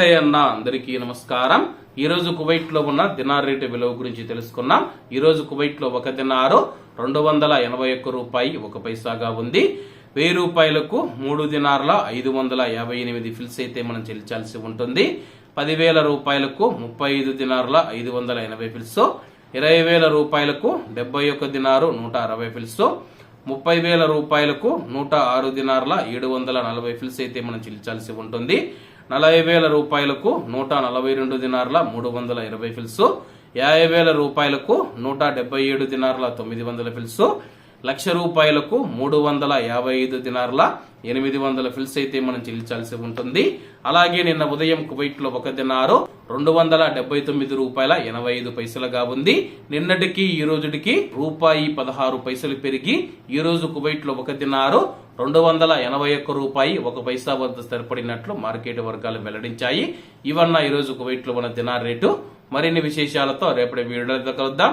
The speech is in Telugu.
నమస్తే అన్న అందరికీ నమస్కారం. ఈరోజు కువైట్లో కువైట్లో ఉన్న దినార్ రేటు విలువ గురించి తెలుసుకున్నాం. ఈరోజు కువైట్లో కువైట్లో ఒక దినారు రెండు వందల ఎనభై ఒక్క రూపాయి ఒక పైసాగా ఉంది. వెయ్యి రూపాయలకు మూడు దినార్ల ఐదు వందల యాభై ఎనిమిది ఫిల్స్ అయితే మనం చెల్లించాల్సి ఉంటుంది. పదివేల రూపాయలకు ముప్పై ఐదు దినార్ల ఐదు వందల ఎనభై ఫిల్స్. ఇరవై వేల రూపాయలకు డెబ్బై ఒక్క దినారు నూట అరవై ఫిల్స్. ముప్పై వేల రూపాయలకు నూట ఆరు దినార్ల ఏడు వందల నలభై ఫిల్స్ అయితే మనం చెల్లించాల్సి ఉంటుంది. నలభై వేల రూపాయలకు నూట నలభై రెండు దినార్ల మూడు వందల ఇరవై ఫిల్స్. యాభై వేల రూపాయలకు నూట డెబ్బై ఏడు దినార్ల తొమ్మిది వందల ఫిల్స్. లక్ష రూపాయలకు మూడు వందల యాభై ఐదు దినార్ల ఎనిమిది వందల ఫిల్స్ అయితే మనం చెల్లించాల్సి ఉంటుంది. అలాగే నిన్న ఉదయం కువైట్లో ఒక దినారు రెండు వందల డెబ్బై తొమ్మిది రూపాయల ఎనభై ఐదు పైసలుగా ఉంది. నిన్నటికి ఈ రోజుటికి రూపాయి పదహారు పైసలు పెరిగి ఈ రోజు కువైట్లో ఒక దినారు రెండు వందల ఎనభై ఒక్క రూపాయి ఒక పైసా వద్ద స్థిరపడినట్లు మార్కెట్ వర్గాలు వెల్లడించాయి. ఇవన్న ఈ రోజు కువైట్లో ఉన్న దినార్ రేటు. మరిన్ని విశేషాలతో రేపటి వీడియోలో కలుద్దాం.